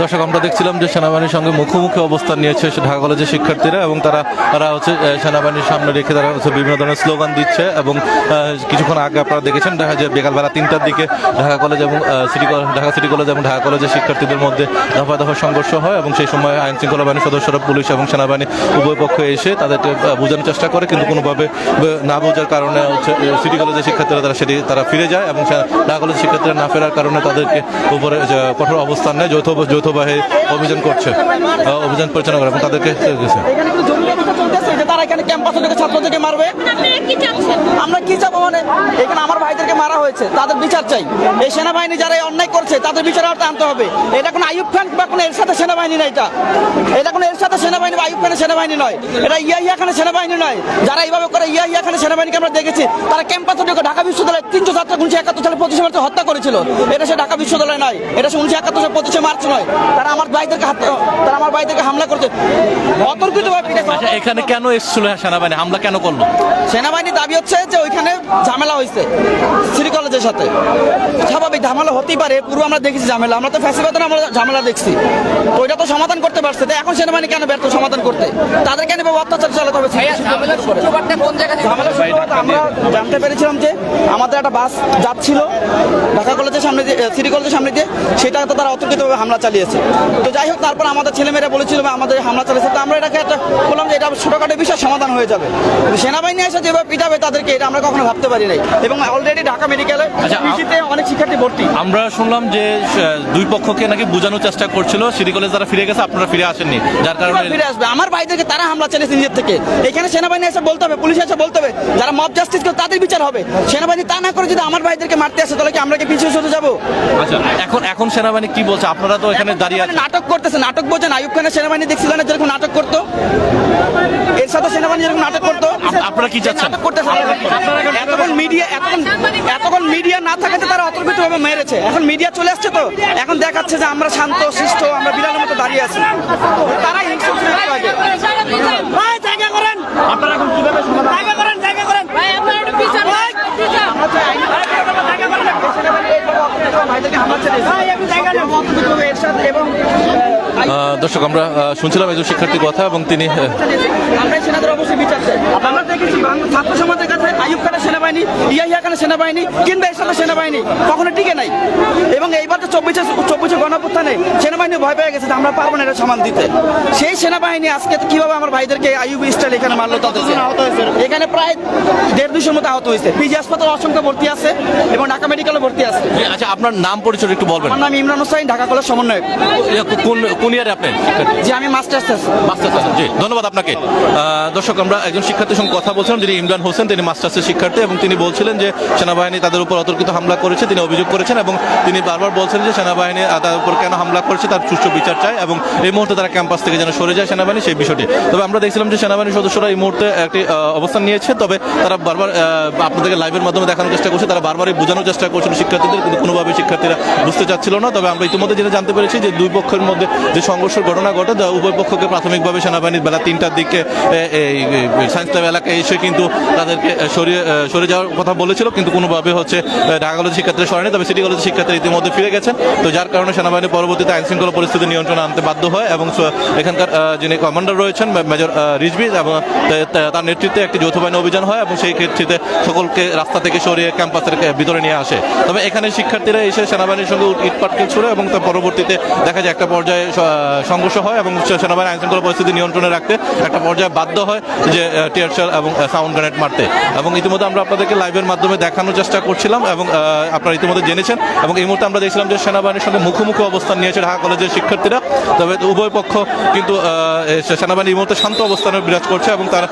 দর্শক, আমরা দেখছিলাম যে সেনাবাহিনীর সঙ্গে মুখোমুখি অবস্থান নিয়েছে ঢাকা কলেজের শিক্ষার্থীরা এবং তারা তারা হচ্ছে সেনাবাহিনীর সামনে রেখে তারা হচ্ছে বিভিন্ন ধরনের স্লোগান দিচ্ছে এবং কিছুক্ষণ আগে আপনারা দেখেছেন, দেখা যায় বিকালবেলা তিনটার দিকে ঢাকা কলেজ এবং সিটি ঢাকা সিটি কলেজ এবং ঢাকা কলেজের শিক্ষার্থীদের মধ্যে দফা দফা সংঘর্ষ হয় এবং সেই সময় আইন শৃঙ্খলা বাহিনীর সদস্যরা পুলিশ এবং সেনাবাহিনী উভয় পক্ষে এসে তাদেরকে বোঝানোর চেষ্টা করে, কিন্তু কোনোভাবে না বোঝার কারণে হচ্ছে সিটি কলেজের শিক্ষার্থীরা তারা সেটি, তারা ফিরে যায় এবং ঢাকা কলেজের শিক্ষার্থীরা না ফেরার কারণে তাদেরকে উপরে কঠোর অবস্থান নেয়। যৌথ যৌথ বাহিনী অভিযান করছে অভিযান পরিচালনা করে এবং তাদেরকে যে তারা এখানে ক্যাম্পাসে ঢুকে ছাত্রদেরকে মারবে। আমরা কি চাবো মানে? এখানে আমার ভাইদেরকে মারা হয়েছে তাদের বিচার চাই। এই সেনাবাহিনী যারা এই অন্যায় করছে তাদের বিচার আওতায় আনতে হবে। এটা কোনো আইয়ুব খান বা কোনো এর সাথে সেনাবাহিনী নয় এটা। এটা কোনো এর সাথে সেনাবাহিনী বা আইয়ুব খানের সেনাবাহিনী নয়। এটা ইয়া ইয়া খানের সেনাবাহিনী নয়। যারা এইভাবে করে ইয়া ইয়া খানের সেনাবাহিনীকে আমরা দেখেছি তারা ক্যাম্পাসে ঢুকে ঢাকা বিশ্ববিদ্যালয়ে তিনশো ছাত্র উনিশশো একাত্তর সালে পঁচিশে মার্চে হত্যা করেছিল। এটা সে ঢাকা বিশ্ববিদ্যালয় নয়। এটা সে উনিশশো একাত্তর সালে পঁচিশে মার্চ নয়। তারা আমার ভাইদেরকে হাত তারা আমার ভাইদেরকে হামলা করছে। অতর্কিতভাবে আচ্ছা এখানে কেন এসেছিল সেনাবাহিনী? হামলা কেন করল? সেনাবাহিনীর দাবি হচ্ছে যে ওইখানে ঝামেলা হয়েছে সিটি কলেজের সাথে। স্বাভাবিক ঝামেলা হতেই পারে পুরো আমরা দেখেছি ঝামেলা আমরা তো ফ্যাসিবাদে আমরা ঝামেলা দেখছি। ওইটা তো সমাধান করতে পারছে তো এখন সেনাবাহিনী কেন ব্যর্থ সমাধান করতে? তাদের কেন এভাবে অত্যাচার চালাতে হবে আমরা জানতে পেরেছিলাম যে আমাদের একটা বাস যাচ্ছিল ঢাকা কলেজের সামনে দিয়ে সিটি কলেজের সামনে দিয়ে সেটা তো তারা অতর্কিতভাবে হামলা চালিয়েছে। তো যাই হোক তারপর আমাদের ছেলেমেয়েরা বলেছিল বা আমাদের হামলা চালিয়েছে। তো আমরা এটাকে একটা বললাম যে এটা ছোটখাটো বিষয় সমাধান হয়ে যাবে। সেনাবাহিনী এসে যেভাবে পিটাবে তাদেরকে এটা আমরা কখনো ভাবতে পারি নাই। এবং অলরেডি ঢাকা মেডিকেলে আচ্ছা, পিজিতে অনেক শিক্ষার্থী ভর্তি। আমরা শুনলাম যে দুই পক্ষকে নাকি বোঝানোর চেষ্টা করছিল। সিটি কলেজ তারা ফিরে গেছে আপনারা ফিরে আসেননি। যার কারণে ফিরে আসবে। আমার ভাইদেরকে তারা হামলা চালিয়েছে নিজের থেকে। এখানে সেনাবাহিনী এসে বলতে হবে পুলিশ এসে বলতে হবে যারা মব জাস্টিস করে তাদের বিচার হবে। সেনাবাহিনী তা না করে যদি আমার ভাইদেরকে মারতে আসে তাহলে কি আমরা কি পিছিয়ে সরে যাব? আচ্ছা এখন এখন সেনাবাহিনী কি বলছে? আপনারা তো এখানে দাঁড়িয়ে নাটক করতেছে নাটক বোঝেন আয়ুব খানের সেনাবাহিনী দেখছিলেন না যেরকম নাটক করতো? এর সাথে সেনাবাহিনী যেরকম নাটক করতো? আপনারা কি চাচ্ছেন? নাটক করতেছে এতক্ষণ মিডিয়া এতক্ষণ এতক্ষণ মিডিয়া না থাকাতে তারা অতর্কিত ভাবে মেরেছে। এখন মিডিয়া চলে আসছে তো? এখন দেখাচ্ছে যে আমরা শান্ত শিষ্ট আমরা বিড়ালের মতো দাঁড়িয়ে আছি। তারাই হিংসা জায়গা করেন। আপনারা এখন কীভাবে সমাধান জায়গা করেন জায়গা করেন। ভাই আপনারা একটু বিচার দর্শক আমরা শুনছিলাম একজন শিক্ষার্থীর কথা এবং তিনি আমরা সেনাদের অবশ্যই বিচার চাই। আমরা দেখেছি ছাত্র সমাজের কাছে আইয়ুব খানের সেনাবাহিনী ইয়াহিয়া খানের সেনাবাহিনী কিংবা এর সেনাবাহিনী কখনো টিকে নাই। এবং এইবার তো চব্বিশে চব্বিশে গণপ্রত্থানে সেনাবাহিনী ভয় পেয়ে গেছে আমরা পারব না এটা সমান দিতে। সেই সেনাবাহিনী আজকে কীভাবে আমার ভাইদেরকে স্টাইল এখানে মারলো তাদেরকে এখানে প্রায় দেড় দুশোর মতো আহত হয়েছে। পিজি হাসপাতাল অসংখ্য ভর্তি আছে এবং ঢাকা মেডিকেলে ভর্তি আছে। আচ্ছা আপনার নাম পরিচয় একটু বলবেন। আমার নাম ইমরান হোসাইন ঢাকা কলেজ সমন্বয়ক। কোন কোন ইয়ারে আপনি? যে আমি মাস্টার্স মাস্টার্স জি ধন্যবাদ আপনাকে। দর্শক আমরা একজন শিক্ষার্থীর সঙ্গে কথা বলছিলাম যিনি ইমরান হোসেন তিনি মাস্টার্সের শিক্ষার্থী এবং তিনি বলছিলেন যে সেনাবাহিনী তাদের উপর অতর্কিত হামলা করেছে তিনি অভিযোগ করেছেন এবং তিনি বারবার বলছেন যে সেনাবাহিনী তাদের উপর কেন হামলা করেছে তার সুষ্ঠু বিচার চায় এবং এই মুহূর্তে তারা ক্যাম্পাস থেকে যেন সরে যায় সেনাবাহিনী সেই বিষয়টি। তবে আমরা দেখছিলাম যে সেনাবাহিনীর সদস্যরা এই মুহূর্তে একটি অবস্থান নিয়েছে তবে তারা বারবার আপনাদেরকে লাইভের মাধ্যমে দেখানোর চেষ্টা করছে তারা বারবারই বোঝানোর চেষ্টা করছিল শিক্ষার্থীদের, কিন্তু কোনোভাবে শিক্ষার্থীরা বুঝতে চাচ্ছিল না। তবে আমরা ইতিমধ্যে যেটা জানতে পেরেছি যে দুই পক্ষের মধ্যে যে সংঘর্ষের ঘটনা ঘটে, তা উভয় পক্ষকে প্রাথমিকভাবে সেনাবাহিনীর বেলা তিনটার দিকে এই সায়েন্স ক্লাব এলাকায় এসে কিন্তু তাদেরকে সরিয়ে সরে যাওয়ার কথা বলেছিল। কিন্তু কোনোভাবে হচ্ছে ঢাকা কলেজের শিক্ষার্থীরা সরেনি, তবে সিটি কলেজের শিক্ষার্থীরা ইতিমধ্যে ফিরে গেছেন। তো যার কারণে সেনাবাহিনী পরবর্তীতে আইন শৃঙ্খলা পরিস্থিতি নিয়ন্ত্রণে আনতে বাধ্য হয় এবং এখানকার যিনি কমান্ডার রয়েছেন মেজর রিজভি, এবং তার নেতৃত্বে একটি যৌথ বাহিনী অভিযান হয় এবং সেই ক্ষেত্রে সকলকে রাস্তা থেকে সরিয়ে ক্যাম্পাসের ভিতরে নিয়ে আসে। তবে এখানে শিক্ষার্থীরা এসে সেনাবাহিনীর সঙ্গে ইটপাটকেল ছুড়ে এবং তার পরবর্তীতে দেখা যায় একটা পর্যায়ে সংঘর্ষ হয় এবং সেনাবাহিনী আইন শৃঙ্খলা পরিস্থিতি নিয়ন্ত্রণে রাখতে একটা পর্যায়ে বাধ্য হয় যে টিয়ারশাল এবং সাউন্ড গ্রেনেড মারতে। এবং ইতিমধ্যে আমরা আপনাদেরকে লাইভের মাধ্যমে দেখানোর চেষ্টা করছিলাম এবং আপনারা ইতিমধ্যে জেনেছেন এবং এই মুহূর্তে আমরা দেখছিলাম যে সেনাবাহিনীর সঙ্গে মুখোমুখি অবস্থান নিয়েছে ঢাকা কলেজের শিক্ষার্থীরা। তবে উভয় পক্ষ কিন্তু সেনাবাহিনী এই মুহূর্তে শান্ত অবস্থানে বিরাজ করছে এবং তারা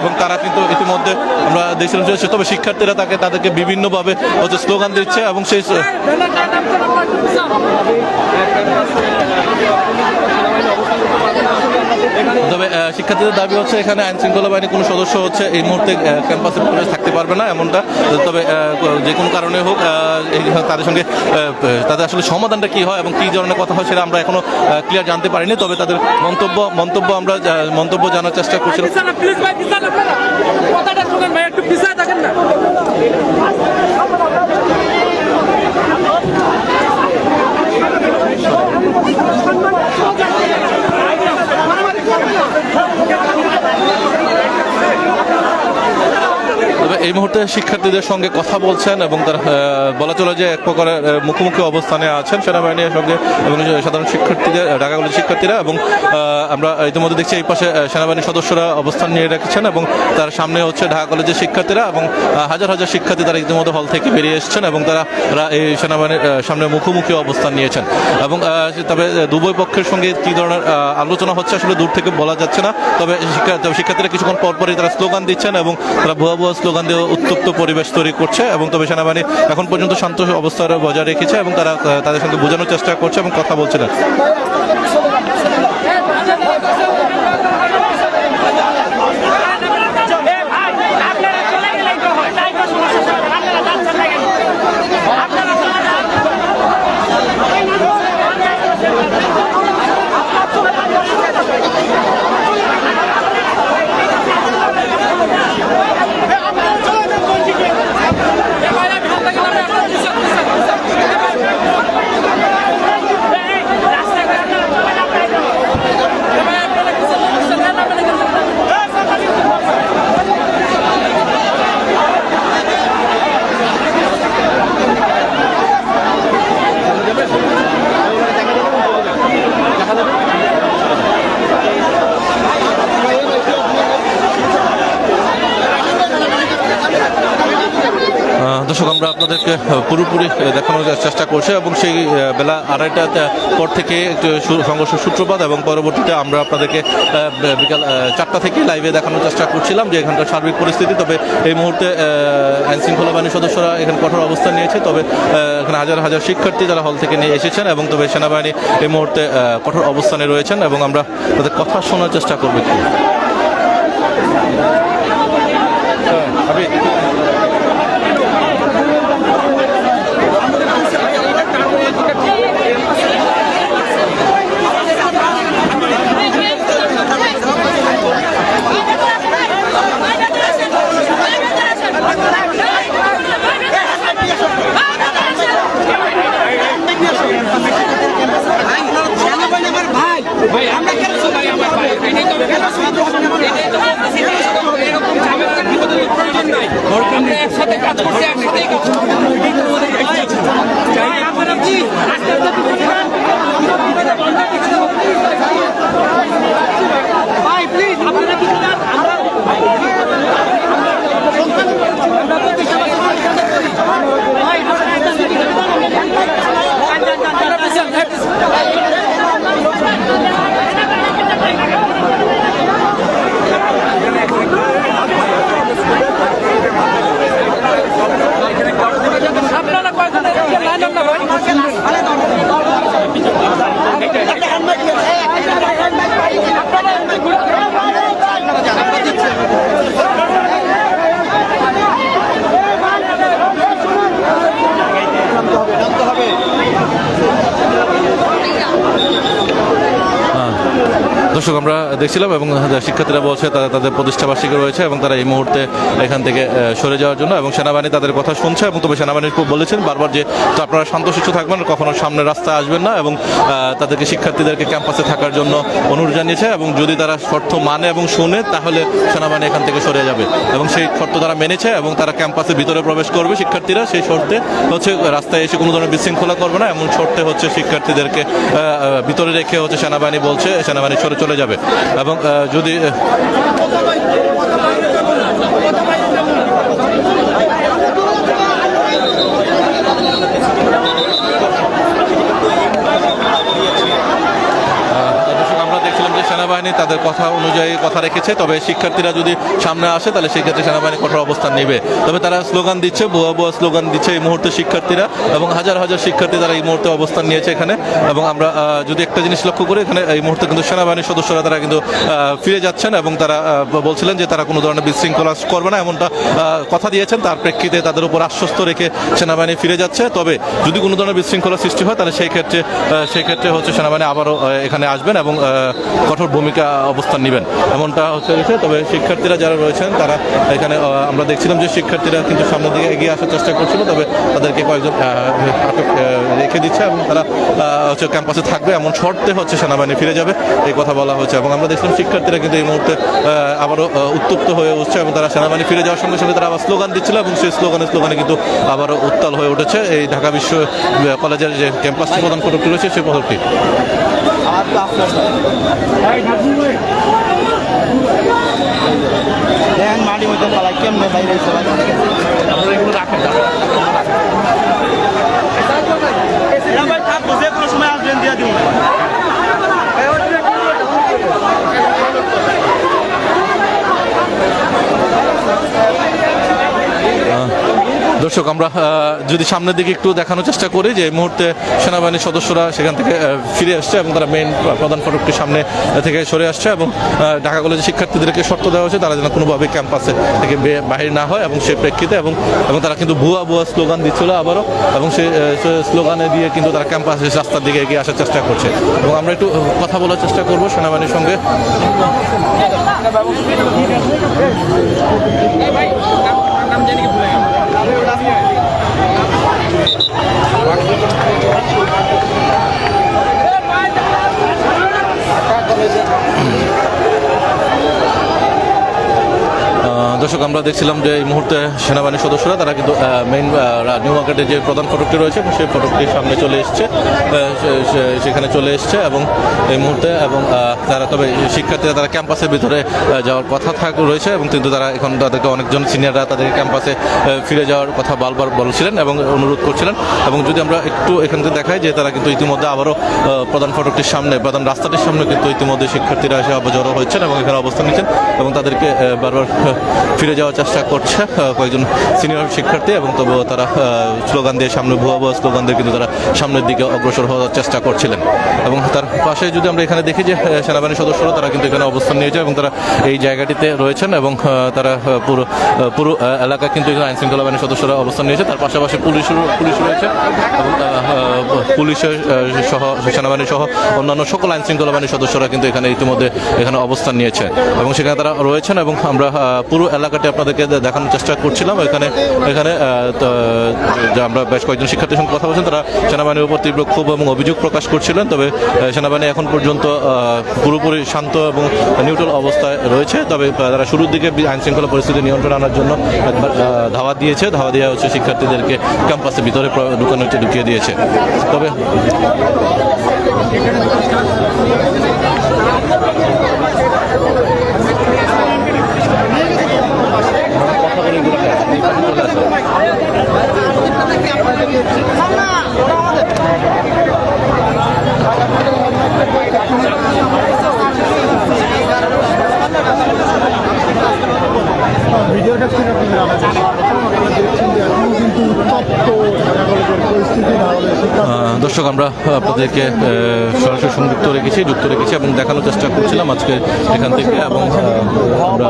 এবং তারা কিন্তু ইতিমধ্যে আমরা দেখছিলাম যে, তবে শিক্ষার্থীরা তাকে, তাদেরকে বিভিন্নভাবে হচ্ছে স্লোগান দিচ্ছে এবং সেই তবে শিক্ষার্থীদের দাবি হচ্ছে এখানে আইন শৃঙ্খলা বাহিনী কোনো সদস্য হচ্ছে এই মুহূর্তে আহ, ক্যাম্পাসে প্রবেশ থাকতে পারবে না এমনটা। তবে যে কোনো কারণে হোক তাদের সঙ্গে তাদের আসলে সমাধানটা কি হয় এবং কি ধরনের কথা হয় সেটা আমরা এখনও ক্লিয়ার জানতে পারিনি। তবে তাদের মন্তব্য মন্তব্য আমরা মন্তব্য জানার চেষ্টা আপনারা। কথাটা শুনেন ভাই একটু পিছায় থাকেন না। এই মুহূর্তে শিক্ষার্থীদের সঙ্গে কথা বলছেন এবং তারা বলা চলে যে এক প্রকারের মুখোমুখি অবস্থানে আছেন সেনাবাহিনীর সঙ্গে এবং সাধারণ শিক্ষার্থীদের ঢাকা কলেজের শিক্ষার্থীরা এবং আমরা ইতিমধ্যে দেখছি এই পাশে সেনাবাহিনীর সদস্যরা অবস্থান নিয়ে রেখেছেন এবং তার সামনে হচ্ছে ঢাকা কলেজের শিক্ষার্থীরা এবং হাজার হাজার শিক্ষার্থী তারা ইতিমধ্যে হল থেকে বেরিয়ে এসেছেন এবং তারা এই সেনাবাহিনীর সামনে মুখোমুখি অবস্থান নিয়েছেন। এবং তবে দুবই পক্ষের সঙ্গে কি ধরনের আলোচনা হচ্ছে আসলে দূর থেকে বলা যাচ্ছে না। তবে শিক্ষার্থীরা কিছুক্ষণ পরপরই তারা স্লোগান দিচ্ছেন এবং তারা ভুয়া ভুয়া স্লোগান দিয়ে উত্তপ্ত পরিবেশ তৈরি করছে এবং তবে সেনাবাহিনী এখন পর্যন্ত শান্ত অবস্থা বজায় রেখেছে এবং তারা তাদের সঙ্গে বোঝানোর চেষ্টা করছে এবং কথা বলছিলেন দর্শক, আমরা আপনাদেরকে পুরোপুরি দেখানোর চেষ্টা করছি এবং সেই বেলা আড়াইটার পর থেকে সংঘর্ষ সূত্রপাত এবং পরবর্তীতে আমরা আপনাদেরকে বিকাল চারটা থেকে লাইভে দেখানোর চেষ্টা করছিলাম যে এখানকার সার্বিক পরিস্থিতি। তবে এই মুহূর্তে আইন শৃঙ্খলা বাহিনীর সদস্যরা এখানে কঠোর অবস্থান নিয়েছে। তবে এখানে হাজার হাজার শিক্ষার্থী যারা হল থেকে নিয়ে এসেছেন এবং তবে সেনাবাহিনী এই মুহূর্তে কঠোর অবস্থানে রয়েছেন এবং আমরা তাদের কথা শোনার চেষ্টা করব। একটু হ্যাঁ, আবিদ। ভাই আমরা কেন সবাই আমার ভাই এটাই তো এটাই তো বলতেছি যে এরকম ঝামেলার বিপদের প্রয়োজন নাই আমরা একসাথে কাজ করছি একসাথেই কাজ করছি ভাই, আপনারা please আস্তে আস্তে বিপদে যান। বিপদে বন্ধ কিছু ভাই প্লিজ আপনারা কিছু যান আমরা ভাই আপনারা একটা মিটিং আপনারা কয়জন লাইন না ভাই দর্শক, আমরা দেখছিলাম এবং শিক্ষার্থীরা বলছে তারা তাদের প্রতিষ্ঠা বার্ষিকী রয়েছে এবং তারা এই মুহূর্তে এখান থেকে সরে যাওয়ার জন্য এবং সেনাবাহিনী তাদের কথা শুনছে এবং তবে সেনাবাহিনী খুব বলেছেন বারবার যে তো আপনারা শান্তশিষ্ট থাকবেন, কখনো সামনে রাস্তায় আসবেন না এবং তাদেরকে শিক্ষার্থীদেরকে ক্যাম্পাসে থাকার জন্য অনুরোধ জানিয়েছে এবং যদি তারা শর্ত মানে এবং শুনে তাহলে সেনাবাহিনী এখান থেকে সরে যাবে এবং সেই শর্ত তারা মেনেছে এবং তারা ক্যাম্পাসের ভিতরে প্রবেশ করবে শিক্ষার্থীরা। সেই শর্তে হচ্ছে রাস্তায় এসে কোনো ধরনের বিশৃঙ্খলা করবে না, এমন শর্তে হচ্ছে শিক্ষার্থীদেরকে ভিতরে রেখে হচ্ছে সেনাবাহিনী বলছে, সেনাবাহিনী সরে চলে যাবে। এবং যদি দর্শক আমরা দেখছিলাম যে সেনাবাহিনী তাদের কথা অনুযায়ী কথা রেখেছে, তবে শিক্ষার্থীরা যদি সামনে আসে, তাহলে সেক্ষেত্রে সেনাবাহিনী কঠোর অবস্থান নেবে। তবে তারা স্লোগান দিচ্ছে, ভুয়া ভুয়া স্লোগান দিচ্ছে এই মুহূর্তে শিক্ষার্থীরা, এবং হাজার হাজার শিক্ষার্থী তারা এই মুহূর্তে অবস্থান নিয়েছে এখানে। এবং আমরা যদি একটা জিনিস লক্ষ্য করি, এখানে এই মুহূর্তে কিন্তু সেনাবাহিনীর সদস্যরা তারা কিন্তু ফিরে যাচ্ছেন, এবং তারা বলছিলেন যে তারা কোনো ধরনের বিশৃঙ্খলা করবে না, এমনটা কথা দিয়েছেন। তার প্রেক্ষিতে তাদের উপর আশ্বস্ত রেখে সেনাবাহিনী ফিরে যাচ্ছে। তবে যদি কোনো ধরনের বিশৃঙ্খলা সৃষ্টি হয়, তাহলে সেই ক্ষেত্রে সেই ক্ষেত্রে হচ্ছে সেনাবাহিনী আবারও এখানে আসবেন এবং কঠোর ভূমিকা অবস্থান নেবেন। এমনটা হচ্ছে গেছে তবে শিক্ষার্থীরা যারা রয়েছেন, তারা এখানে আমরা দেখছিলাম যে শিক্ষার্থীরা কিন্তু সামনের দিকে এগিয়ে আসার চেষ্টা করছিল, তবে তাদেরকে কয়েকজন আটক রেখে দিচ্ছে এবং তারা হচ্ছে ক্যাম্পাসে থাকবে। এমন শর্তে হচ্ছে সেনাবাহিনী ফিরে যাবে, এই কথা বলা হচ্ছে এবং আমরা দেখছিলাম শিক্ষার্থীরা কিন্তু এই মুহূর্তে আবারও উত্তপ্ত হয়ে উঠছে এবং তারা সেনাবাহিনী ফিরে যাওয়ার সঙ্গে সঙ্গে তারা আবার স্লোগান দিচ্ছিল এবং সেই স্লোগানে স্লোগানে কিন্তু আবারও উত্তাল হয়ে উঠেছে। এই ঢাকা বিশ্ব কলেজের যে ক্যাম্পাসটি প্রদান ফটকটি রয়েছে সেই ফটকটি। দেখেন মাটি মধ্যে পালাই কেমনে বাইরে ভাই। থাকব যে কোনো সময় আসবেন দিয়ে দিব। দর্শক, আমরা যদি সামনের দিকে একটু দেখানোর চেষ্টা করি যে এই মুহূর্তে সেনাবাহিনীর সদস্যরা সেখান থেকে ফিরে আসছে এবং তারা মেইন প্রধান ফটকটির সামনে থেকে সরে আসছে এবং ঢাকা কলেজের শিক্ষার্থীদেরকে শর্ত দেওয়া হয়েছে, তারা যেন কোনোভাবে ক্যাম্পাসে থেকে বাহির না হয় এবং সে প্রেক্ষিতে এবং এবং তারা কিন্তু ভুয়া ভুয়া স্লোগান দিচ্ছিল আবারও এবং সেই স্লোগানে দিয়ে কিন্তু তারা ক্যাম্পাসে রাস্তার দিকে এগিয়ে আসার চেষ্টা করছে। এবং আমরা একটু কথা বলার চেষ্টা করব সেনাবাহিনীর সঙ্গে এই ভাই নাম- নাম জানি কি ভুলে গেলাম। আহ, দর্শক, আমরা দেখছিলাম যে এই মুহূর্তে সেনাবাহিনীর সদস্যরা, তারা কিন্তু মেইন নিউ মার্কেটের যে প্রধান ফটকটি রয়েছে সেই ফটকটির সামনে চলে এসছে সেখানে চলে এসছে, এবং এই মুহূর্তে, এবং তারা, তবে শিক্ষার্থীরা তারা ক্যাম্পাসের ভিতরে যাওয়ার কথা থাক, রয়েছে, এবং কিন্তু তারা এখন তাদেরকে অনেকজন সিনিয়ররা তাদেরকে ক্যাম্পাসে ফিরে যাওয়ার কথা বারবার বলছিলেন এবং অনুরোধ করছিলেন, এবং যদি আমরা একটু এখান থেকে দেখাই যে তারা কিন্তু ইতিমধ্যে আবারও প্রধান ফটকটির সামনে, প্রধান রাস্তাটির সামনে কিন্তু ইতিমধ্যে শিক্ষার্থীরা এসে জড়ো হয়েছেন এবং এখানে অবস্থান নিচ্ছেন, এবং তাদেরকে বারবার ফিরে যাওয়ার চেষ্টা করছে কয়েকজন সিনিয়র শিক্ষার্থী এবং তবুও তারা স্লোগান দিয়ে সামনে ভুয়া ভুয়া স্লোগান দিয়ে কিন্তু তারা সামনের দিকে অগ্রসর হওয়ার চেষ্টা করছিলেন। এবং তার পাশে যদি আমরা এখানে দেখি যে সেনাবাহিনীর সদস্যরা তারা কিন্তু এখানে অবস্থান নিয়েছে এবং তারা এই জায়গাটিতে রয়েছেন এবং তারা পুরো পুরো এলাকা কিন্তু এখানে আইন শৃঙ্খলা বাহিনীর সদস্যরা অবস্থান নিয়েছে। তার পাশাপাশি পুলিশ পুলিশ রয়েছে এবং পুলিশের সহ, সেনাবাহিনী সহ অন্যান্য সকল আইন শৃঙ্খলা বাহিনীর সদস্যরা কিন্তু এখানে ইতিমধ্যে এখানে অবস্থান নিয়েছে। এবং সেখানে তারা রয়েছেন এবং আমরা পুরো এলাকাটি আপনাদেরকে দেখানোর চেষ্টা করছিলাম। এখানে এখানে আমরা বেশ কয়েকজন শিক্ষার্থীর সঙ্গে কথা বলছেন তারা সেনাবাহিনীর উপর তীব্র ক্ষোভ এবং অভিযোগ প্রকাশ করছিলেন। তবে সেনাবাহিনী এখন পর্যন্ত পুরোপুরি শান্ত এবং নিউট্রাল অবস্থায় রয়েছে। তবে তারা শুরুর দিকে আইন শৃঙ্খলা পরিস্থিতি নিয়ন্ত্রণ আনার জন্য একবার ধাওয়া দিয়েছে। ধাওয়া দেওয়া হচ্ছে শিক্ষার্থীদেরকে ক্যাম্পাসের ভিতরে ঢুকানো ঢুকিয়ে দিয়েছে। তবে ভিডিওটা ছিল দর্শক আমরা আপনাদেরকে সরাসরি সংযুক্ত রেখেছি যুক্ত রেখেছি এবং দেখানোর চেষ্টা করছিলাম আজকে এখান থেকে এবং আমরা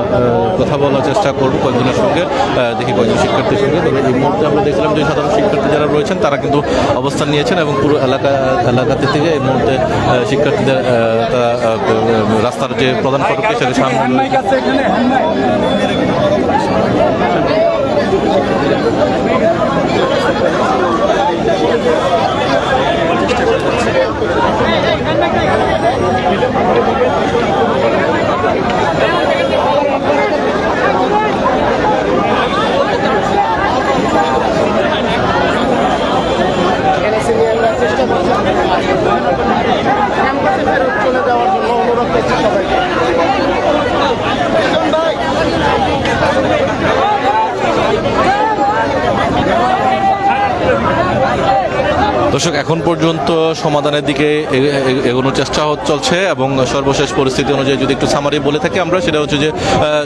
কথা বলার চেষ্টা করব কয়েকজনের সঙ্গে দেখি কয়েকজন শিক্ষার্থীর সঙ্গে। তবে এই মুহূর্তে আমরা দেখছিলাম যে সাধারণ শিক্ষার্থী যারা রয়েছেন তারা কিন্তু অবস্থান নিয়েছেন এবং পুরো এলাকা এলাকাতে থেকে এই মুহূর্তে শিক্ষার্থীদের তারা, রাস্তার যে প্রধান ফটকটি সেটা সামনে রয়েছে। চলে যাওয়ার জন্য অনুরোধ করছি সবাইকে দর্শক এখন পর্যন্ত সমাধানের দিকে এগোনোর চেষ্টা চলছে এবং সর্বশেষ পরিস্থিতি অনুযায়ী যদি একটু সামারি বলে থাকি আমরা সেটা হচ্ছে যে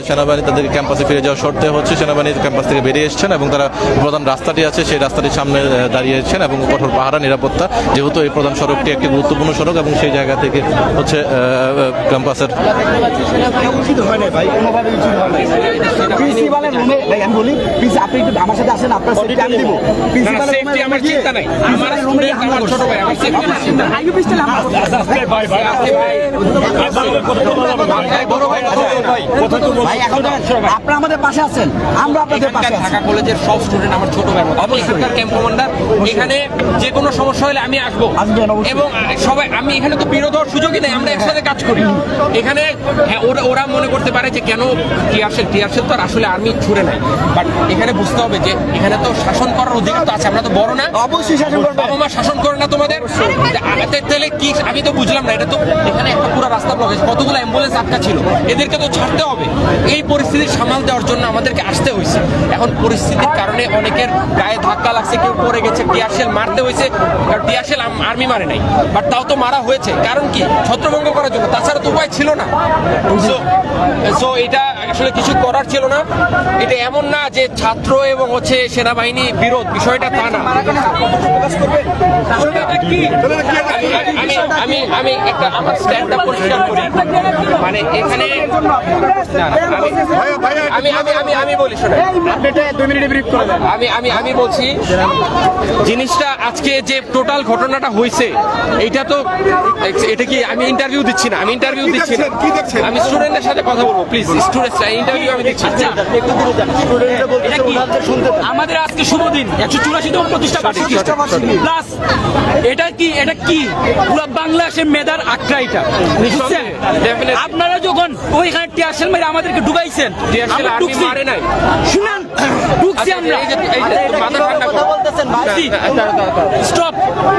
সেনাবাহিনী তাদেরকে ক্যাম্পাসে ফিরে যাওয়ার শর্তে হচ্ছে সেনাবাহিনী ক্যাম্পাস থেকে বেরিয়ে এসেছেন এবং তারা প্রধান রাস্তাটি আছে সেই রাস্তাটির সামনে দাঁড়িয়েছেন এবং কঠোর পাহারা নিরাপত্তা যেহেতু এই প্রধান সড়কটি একটি গুরুত্বপূর্ণ সড়ক এবং সেই জায়গা থেকে হচ্ছে ক্যাম্পাসের আমার সাথে আসেন আপনার সেফটি আমি দিব আমার চিন্তা নাই। আমার- ভাই আমার হামলা করছে। ভাই এখন আপনারা আমাদের পাশে আছেন। আমরা আপনাদের পাশে আছি। ঢাকা কলেজের সব স্টুডেন্ট আমার ছোট ভাই। মতো। ক্যাম্প কমান্ডার এখানে যে কোনো সমস্যা হলে আমি আসব। এবং সবাই আমি এখানে তো বিরোধ হওয়ার সুযোগই নেই আমরা একসাথে কাজ করি। এখানে হ্যাঁ, ওরা ওরা মনে করতে পারে যে কেন টিয়ারশেল টিয়ারশেল তো আসলে আর্মি ছুড়ে নাই। বাট এখানে বুঝতে হবে যে এখানে তো শাসন করার অধিকার তো আছে আমরা তো বড় না। অবশ্যই শাসন করবে। শাসন করে না তোমাদের? তাহলে কি আমি তো বুঝলাম না এটা তো এখানে একটা পুরো রাস্তা ব্লক কতগুলো অ্যাম্বুলেন্স আটকা ছিল? এদেরকে তো ছাড়তে হবে। এই পরিস্থিতি সামাল দেওয়ার জন্য আমাদেরকে আসতে হয়েছে। এখন পরিস্থিতির কারণে অনেকের গায়ে ধাক্কা লাগছে কেউ পড়ে গেছে টিয়ারশেল মারতে হয়েছে। টিয়ারশেল আর্মি মারে নাই। বাট তাও তো মারা হয়েছে। কারণ কি? ছত্রভঙ্গ করার জন্য। তাছাড়া তো উপায় ছিল না। সো এটা আসলে কিছু করার ছিল না। এটা এমন না যে ছাত্র এবং হচ্ছে সেনাবাহিনী বিরোধ। বিষয়টা তা না। আমি আমি আমি একটা আমার স্ট্যান্ডটা পরিষ্কার করি। মানে এখানে না, না, আমি আমি আমি আমি আমি বলি শোনেন। আমি আমি আমি বলছি জিনিসটা আজকে যে টোটাল ঘটনাটা হয়েছে এইটা তো এটা কি আমি ইন্টারভিউ দিচ্ছি না? আমি ইন্টারভিউ দিচ্ছি না। আমি স্টুডেন্টের সাথে কথা বলব প্লিজ স্টুডেন্ট ইন্টারভিউ আমি দিচ্ছি। আমাদের আজকে শুভ দিন। একশো চুরাশিতম প্রতিষ্ঠা বার্ষিকী প্লাস এটা কি এটা কি? পুরো বাংলাদেশের মেধার এটা বুঝছেন? আপনারা যখন ওইখানে টিয়ারশেল মেরে আমাদেরকে ডুবাইছেন টিয়ারশেল আমরা মারে নাই। শুনেন ঢুকছি আচ্ছা, আমরা। এই যে- এই যে মাথা ঠান্ডা করো। স্টপ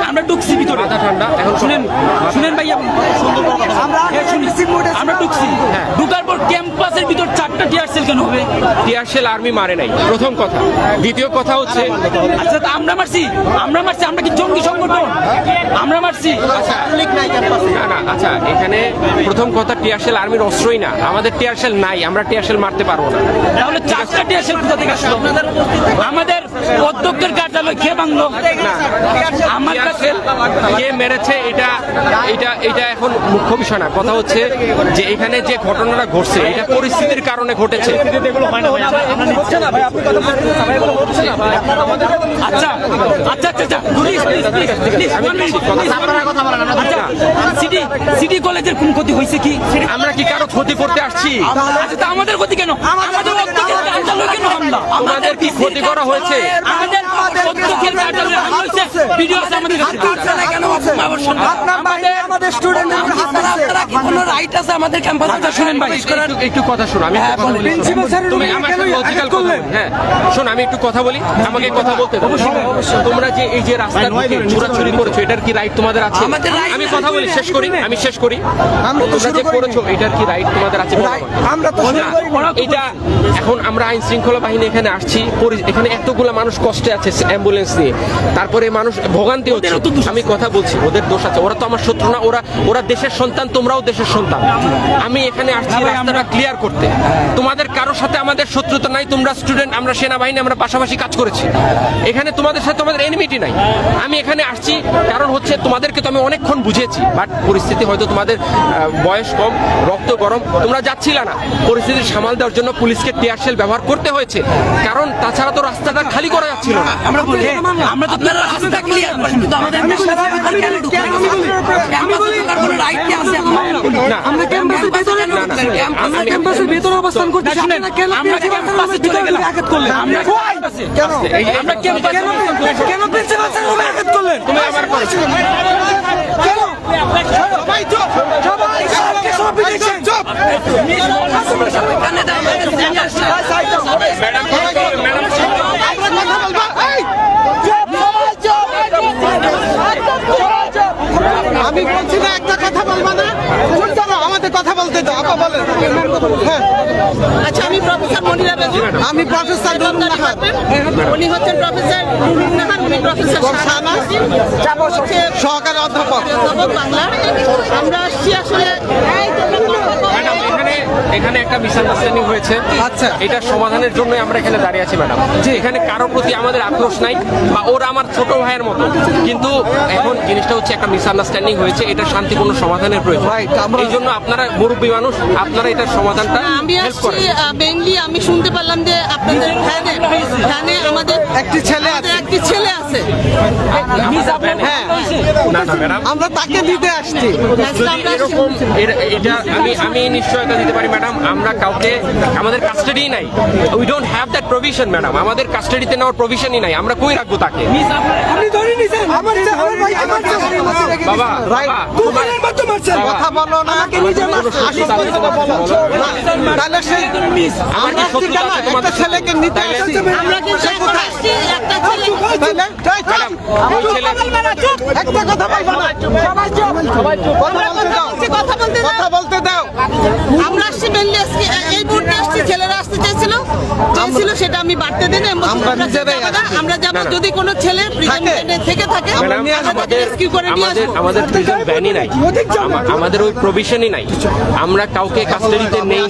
আমরা ঢুকছি ভিতরে। মাথা ঠান্ডা, এখন শুনেন শুনেন ভাইয়া হ্যাঁ, শুনি। আমরা ঢুকছি। ক্যাম্পাসের ভিতর চারটা টিয়ারশেল কেন হবে? টিয়ারশেল আর্মি মারে নাই। প্রথম কথা। দ্বিতীয় কথা হচ্ছে আচ্ছা আমরা মারছি? আমরা মারছি? আমরা কি জঙ্গি সংগঠন? আমরা মারছি? না না আচ্ছা এখানে প্রথম কথা টিয়ারশেল আর্মির অস্ত্রই না। আমাদের টিয়ারশেল নাই আমরা টিয়ারশেল মারতে পারব না। তাহলে চারটা টিয়ারশেল কোথা থেকে আসলো? আমাদের অধ্যক্ষের কার্যালয় কে ভাঙলো? আমার কাছে কে মেরেছে এটা এটা এটা এখন মুখ্য বিষয় না। কথা হচ্ছে যে এখানে যে ঘটনাটা ঘটছে এটা পরিস্থিতির কারণে ঘটেছে। আচ্ছা আচ্ছা আচ্ছা আচ্ছা সিটি সিটি কলেজের কোন ক্ষতি হয়েছে কি? আমরা কি কারও ক্ষতি করতে আসছি? আমাদের ক্ষতি কেন? আমাদের কি ক্ষতি করা হয়েছে? আমাদের আমাদের শুনেন ভাই একটু- কথা শোনো আমি। তুমি আমার সাথে লজিক্যাল কথা হ্যাঁ শোন আমি একটু কথা বলি আমাকে কথা বলতে তোমরা যে এই যে রাস্তা চুরাচুরি করেছ এটার কি রাইট তোমাদের আছে? আমি কথা বলি শেষ করি আমি শেষ করি। তোমরা যে করেছ এটার কি রাইট তোমাদের আছে? আমরা তো এটা এখন আমরা আইন শৃঙ্খলা বাহিনী এখানে আসছি এখানে এতগুলা মানুষ কষ্টে আছে অ্যাম্বুলেন্স নিয়ে তারপরে মানুষ ভোগান্তি হচ্ছে। আমি কথা বলছি ওদের দোষ আছে। ওরা তো আমার শত্রু না ওরা ওরা দেশের সন্তান তোমরাও দেশের সন্তান। আমি এখানে আসছি রাস্তাটা ক্লিয়ার করতে। তোমাদের কারোর সাথে আমাদের শত্রুতা নাই তোমরা স্টুডেন্ট আমরা সেনাবাহিনী আমরা পাশাপাশি কাজ করেছি। এখানে তোমাদের সাথে তোমাদের এনিমিটি নাই। আমি এখানে আসছি কারণ হচ্ছে তোমাদেরকে তো আমি অনেকক্ষণ বুঝেছি বাট পরিস্থিতি হয়তো তোমাদের আহ, বয়স কম রক্ত গরম তোমরা যাচ্ছিলা না। পরিস্থিতি সামাল দেওয়ার জন্য পুলিশকে টিয়ারশেল ব্যবহার করতে হয়েছে। কারণ তাছাড়া তো রাস্তাটা খালি করা যাচ্ছিল না। আমরা বলি আমরা তো রাস্তা ক্লিয়ার করেন কিন্তু আমাদের ঢোকার কোনো রাইট কি আছে আমরা ক্যাম্পাসের ভিতরে আমরা ক্যাম্পাসের ভিতরে অবস্থান করতেছি আপনারা কেন আমরা ক্যাম্পাসে চলে গেলাম আঘাত করলেন আমরা কেন আমরা ক্যাম্পাসে কেন প্রিন্সিপাল স্যার রুমে আঘাত করলেন তুমি আমার কেন সবাই চুপ সবাই সব বিদেশন চুপ ম্যাডাম ম্যাডাম আমি বলছি না একটা কথা বলবা না। শুনছো না আমাদের কথা বলতে দাও আপা বলেন। হ্যাঁ। আচ্ছা আমি প্রফেসর মনিরা বেগম। আমি প্রফেসর নুরুল নাহার। উনি হচ্ছেন প্রফেসর নুরুল নাহার উনি প্রফেসর হচ্ছে সহকারী অধ্যাপক। অধ্যাপক বাংলা আমরা আসছি আসলে এখানে এখানে একটা মিসআন্ডারস্ট্যান্ডিং হয়েছে। আচ্ছা। এটা সমাধানের জন্য আমরা এখানে দাঁড়িয়ে আছি ম্যাডাম। যে এখানে কারোর প্রতি আমাদের আক্রোশ নাই বা ওরা আমার ছোট ভাইয়ের মতো। কিন্তু এখন জিনিসটা হচ্ছে একটা মিসআন্ডারস্ট্যান্ডিং হয়েছে এটা শান্তিপূর্ণ সমাধানের প্রয়োজন। এই জন্য আপনারা মুরব্বী মানুষ আপনারা এটার সমাধানটা আমি হেল্প আসছি করেন মেইনলি আমি শুনতে পারলাম যে আপনাদের ভ্যানে ভ্যানে আমাদের একটি ছেলে আছে। একটি ছেলে আছে। হ্যাঁ। না না ম্যাডাম। আমরা তাকে দিতে আসছি। এরকম এটা আমি আমি নিশ্চয়তা দিতে পারি। ম্যাডাম আমরা কাউকে আমাদের কাস্টাডি নাই। We don't have that provision madam আমাদের কাস্টাডিতে নেওয়ার প্রভিশনই নাই। আমরা কই রাখব তাকে? আপনি ধরে নিছেন আমার আমার বাবা কথা বলো না নিজে আসল কথাটা বলো। তাহলে সে আমার কি আমরা একটা ছেলেকে নিতে একটা ছেলে ছেলে একটা কথা বলব না। বলতে দাও কথা বলতে দাও। কথা বলতে দাও। আমরা আসছি মেনলি আজকে এই মুহূর্তে আসছি ছেলেরা আসতে চাইছিল। চেয়েছিল সেটা আমি বাড়তে দিন আমরা যাব। যদি কোনো ছেলে থাকে। থেকে আমাদের প্রিজন ব্যানই নাই। আমাদের ওই প্রভিশনই নাই। আমরা কাউকে কাস্টাডিতে নেই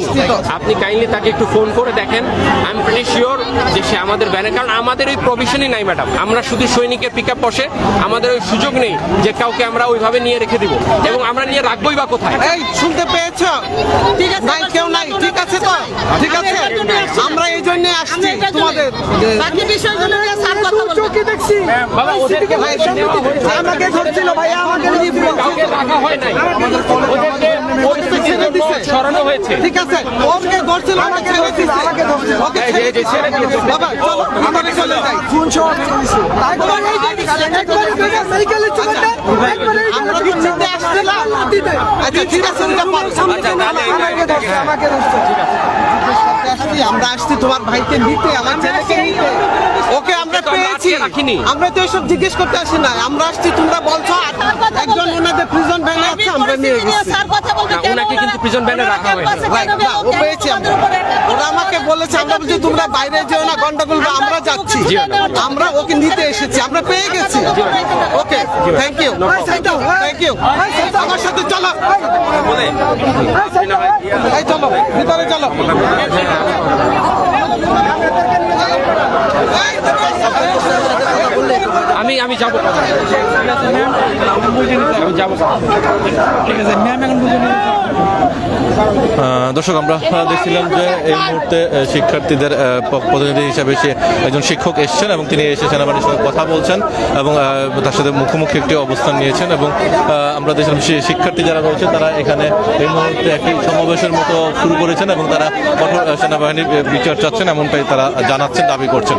আপনি কাইন্ডলি তাকে একটু ফোন করে দেখেন। আই এম প্রিটি শিওর যে সে আমাদের ব্যানে কারণ আমাদের ওই প্রভিশনই নাই ম্যাডাম। আমরা শুধু সৈনিকের পিক আপ বসে আমাদের ওই সুযোগ নেই যে কাউকে আমরা ওইভাবে নিয়ে রেখে দিব। এবং আমরা নিয়ে রাখবোই বা কোথায়? এই শুনতে পেয়েছ? ঠিক আছে নাই কেউ নাই। ঠিক আছে তো? ঠিক আছে? আমরা এই জন্য আসছি তোমাদের। বাকি বিষয়গুলো নিয়ে স্যার কথা বলবেন দেখছি। বাবা ওদেরকে আমাকে ধরছিল ভাইয়া আমাকে কাউকে রাখা হয় নাই। ওদেরকে পরিস্থিতির ছেড়ে জন্য দিছে। সরানো হয়েছে। ঠিক আছে ওকে ধরছিল আমাকে ওকে এই যে- এই ছেড়ে দিয়েছে। বাবা চলো আমাকে চলে যাই। তারপর এই যে একবারে বেগা সাইকেলে চলাটা একবারে আমরা কি আসছিলাম? আচ্ছা ঠিক আছে আচ্ছা আমাকে আসছি আমরা আসছি তোমার ভাইকে নিতে আমার ছেলেকে নিতে। ওকে আমরা তো আমরা পেয়েছি। আমরা তো এসব জিজ্ঞেস করতে আসি না আমরা আসছি তোমরা বলছো একজন ওনাদের প্রিজন ভ্যানে আছে আমরা নিয়ে গেছি স্যার কথা বলতে না, ওনাকে কিন্তু prison van এ রাখা হয়েছে। ও পেয়েছি আমরা। ওরা আমাকে বলেছে? আমরা বলছি তোমরা বাইরে যেও না গন্ডগোল বা আমরা যাচ্ছি। আমরা ওকে নিতে এসেছি আমরা পেয়ে গেছি। Okay thank you thank you আমার সাথে চলো। বলে এই চলো ভিতরে চলো। আমি আমি যাব। আমি যাব। আহ, দর্শক আমরা দেখছিলাম যে এই মুহূর্তে শিক্ষার্থীদের প্রতিনিধি হিসাবে সে একজন শিক্ষক এসেছেন এবং তিনি এসে সেনাবাহিনীর সঙ্গে কথা বলছেন এবং তার সাথে মুখোমুখি একটি অবস্থান নিয়েছেন এবং আমরা দেখছিলাম সে শিক্ষার্থী যারা রয়েছে তারা এখানে এই মুহূর্তে একটি সমাবেশের মতো শুরু করেছেন এবং তারা কঠোর সেনাবাহিনীর বিচার চাচ্ছেন এমনটাই তারা জানাচ্ছেন দাবি করছেন।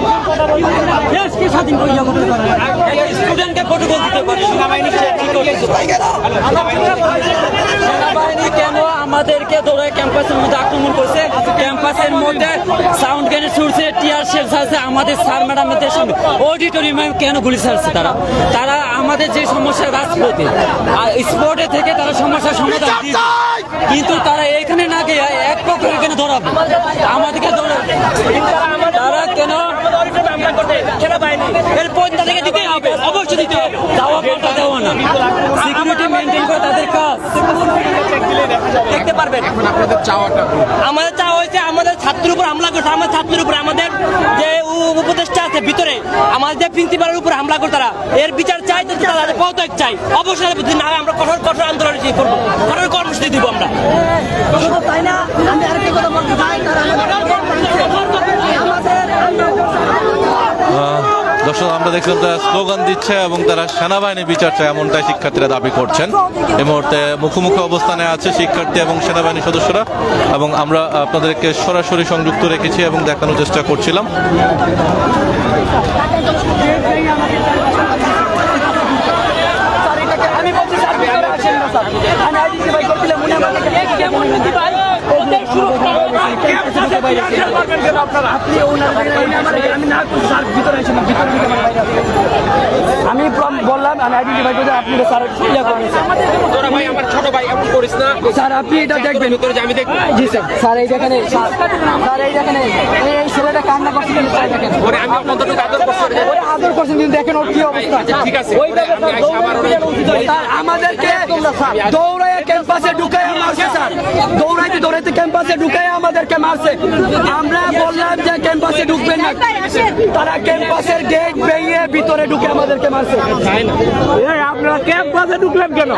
দেশকে স্বাধীন করিয়া করতে পারে স্টুডেন্টকে প্রটোকল দিতে পারে সেনাবাহিনী কেন আমাদেরকে ধরে ক্যাম্পাসের মধ্যে আক্রমণ করছে? ক্যাম্পাসের মধ্যে সাউন্ড গ্রেনেড ছুটছে টিয়ার শেল ছাড়ছে, আমাদের স্যার ম্যাডামদের সামনে অডিটোরিয়ামে কেন গুলি ছাড়ছে তারা? তারা আমাদের যে সমস্যা, রাজপথে। আর স্পোর্টে থেকে তারা সমস্যার সমাধান কিন্তু তারা এখানে না গিয়ে এক পক্ষ এখানে ধরাবে। আমাদেরকে ধরাবে। দিতে হবে। অবশ্যই দিতে হবে। দাওয়া পাল্টা দেওয়া না। সিকিউরিটি মেনটেন করে তাদের কাজ। দেখতে পারবেন। আমাদের চাওয়া হয়েছে আমাদের ছাত্রের উপর হামলা করছে। আমাদের ছাত্রের উপর আমাদের যে উপদেষ্টা আছে ভিতরে আমাদের যে প্রিন্সিপালের উপর হামলা করে তারা এর বিচার চাই তো তাদের পদত্যাগ চাই। অবশ্যই না হয় আমরা কঠোর কঠোর আন্দোলন করব। কঠোর কর্মসূচি দিব আমরা। তাই না আমি আরেকটা কথা বলতে চাই আহ, দর্শক আমরা দেখছিলাম তারা স্লোগান দিচ্ছে এবং তারা সেনাবাহিনী বিচার চায় এমনটাই শিক্ষার্থীরা দাবি করছেন। এই মুহূর্তে মুখোমুখি অবস্থানে আছে শিক্ষার্থী এবং সেনাবাহিনী সদস্যরা এবং আমরা আপনাদেরকে সরাসরি সংযুক্ত রেখেছি এবং দেখানোর চেষ্টা করছিলাম। আমি বলছি স্যার ভিতরে আসেন না স্যার। আমি ভাই করছিলাম আমাকে কেমন ভাই ওদের সুরক্ষা আপনি আমি না স্যার ভিতরে ভিতরে বললাম আমি আইডেন্টিফাই করে আপনি স্যার ইয়া করবেন স্যার। তোরা ভাই আমার ছোট ভাই এমন করিস না স্যার আপনি এটা দেখবেন ভিতরে আমি দেখব জি স্যার স্যার এই দেখেন স্যার এই দেখেন এই ছেলেটা কান্না করছে কিন্তু স্যার দেখেন ওরে আমি কতটুকু আদর করছি ওরে আদর করছেন কিন্তু দেখেন ওর কি অবস্থা আচ্ছা, ঠিক আছে। ওই আমাদেরকে ক্যাম্পাসে ঢুকাই মারছে স্যার দৌড়াইতে দৌড়াইতে ক্যাম্পাসে ঢুকাই আমাদেরকে মারছে আমরা বললাম যে ক্যাম্পাসে ঢুকবেন না তারা ক্যাম্পাসের গেট ভেঙে ভিতরে ঢুকে আমাদেরকে মারছে আপনারা ক্যাম্পাসে ঢুকলেন কেন।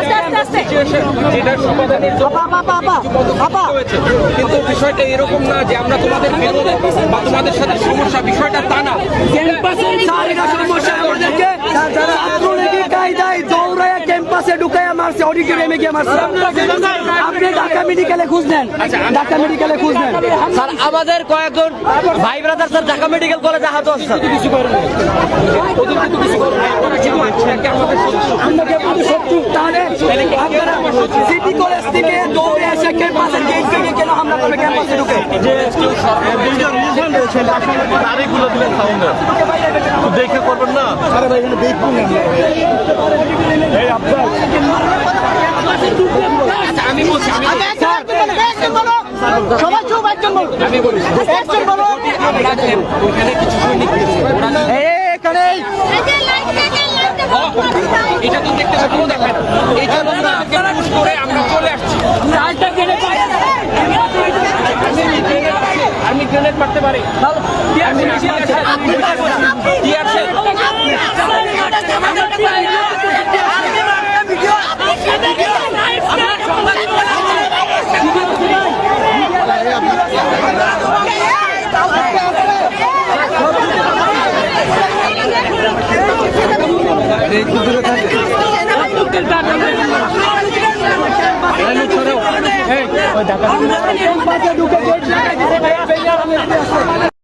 কিন্তু বিষয়টা এরকম না যে আমরা তোমাদের বিরোধে বা তোমাদের সাথে সমস্যা বিষয়টা তা না ক্যাম্পাসে স্যার এটা সমস্যা আমাদেরকে ছাত্রলীগের কায়দায় ক্যাম্পাসে ঢুকাইয়া মারছে অডিটোরিয়ামে গিয়ে মারছে আপনি ঢাকা মেডিকেলে খুঁজ নেন ঢাকা মেডিকেলে খুঁজ নেন স্যার আমাদের কয়েকজন ভাই ব্রাদার স্যার ঢাকা মেডিকেল কলেজে আহত আছে স্যার কিছু করেন আপনাকে আমাদের শত্রু তাহলে আপনারা সিটি কলেজ থেকে দৌড়ে এসে ক্যাম্পাসের গেট থেকে কেন হামলা করবে ক্যাম্পাসে ঢুকে তারিখগুলো দিলেন সাউন্ডে দেখে করবেন না আরে ভাই এখানে দেখুন না এই আপনার আচ্ছা আমি বলছি সবাই এটা তো দেখতে পাবো দেখেন গ্রেনেড মারতে পারি ঢাকা ঢুকে